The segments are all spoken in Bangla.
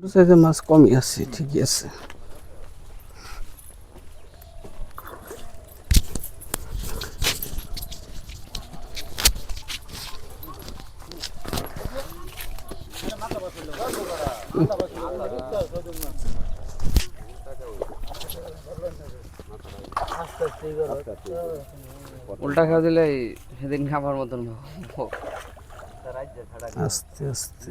ছোট সাইজের মাছ কমই আছে ঠিকই আছে। উল্টা খাওয়া দিলে সেদিন খাবার মতন আস্তে আস্তে।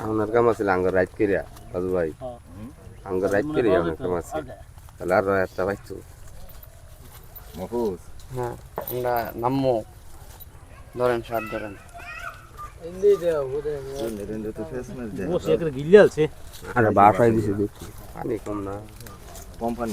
আপনার কাম আছে আঙ্গর রাইট করিয়া ভাই আঙ্গর রাইট করিয়া আপনার কাম আছে তাহলে আর একটা পাইছো মফুজ হ্যাঁ আমরা ধরেন সাত ধরেন আরে বাসায় দিছে দেখছি পানি কম না কোম্পানি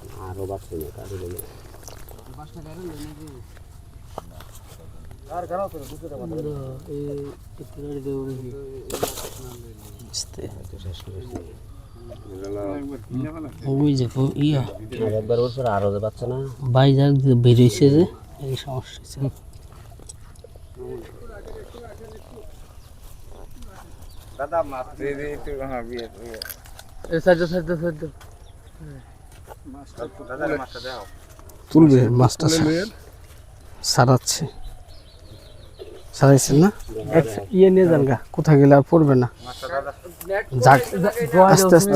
হ্যাঁ। তিনটে ভাই করো আরও বাড়ছে না নেই আস্তে। ওই যে ও ইয়া একবার বছর আরও বাচ্চা না বাইজার বেরিয়েছে যে এই সমস্যা হচ্ছে। তুলবে মাছটা সারাচ্ছে। সারাইছেন না? এক- ইয়ে নিয়ে যান গা। কোথায় গেলে আর পড়বে না। যাক আস্তে আস্তে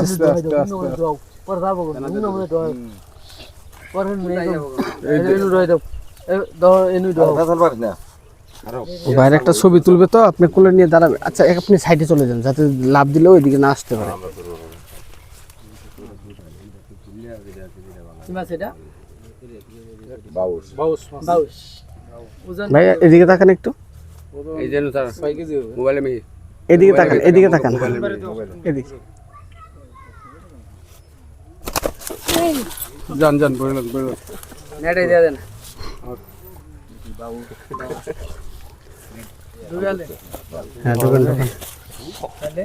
বাইরে একটা ছবি তুলবে তো আপনি কোলে নিয়ে দাঁড়াবে। আচ্ছা এক আপনি সাইডে চলে যান যাতে লাভ দিলে ওইদিকে না আসতে পারে। ভাই এদিকে তাকান একটু। এই যে স্যার মোবাইলে আমি এদিকে তাকান এদিকে তাকান। এদিকে। যান যান বললাম বললাম নেটে দিয়ে দেন। হ্যাঁ ঢোকান ঢোকান।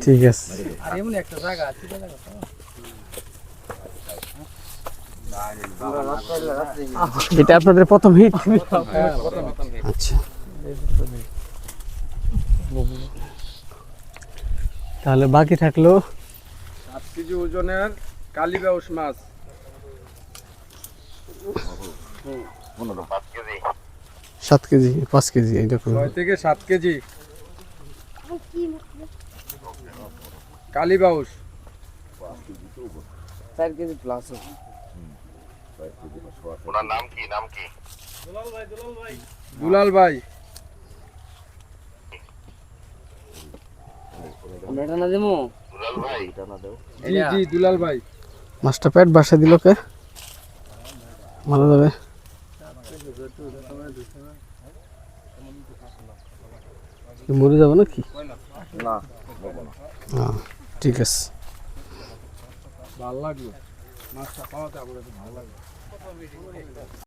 ঠিক আছে। এটা আপনাদের প্রথম হিট আচ্ছা। তাহলে বাকি থাকল সাত কেজি ওজনের কালীবাউস মাছ। সাত কেজি পাঁচ কেজি এইরকম ছয় থেকে সাত কেজি। কালীবাউস। চার কেজি প্লাস দুলাল ভাই। আমরা এটা না দেবো? জি জি দুলাল ভাই। মাছটা পেট বাসা দিল কে? মারা যাবে। মরে যাবে নাকি? না হ্যাঁ ঠিক আছে। ভালো লাগল। মাছটা পাওয়াতে কাছে ভালো লাগল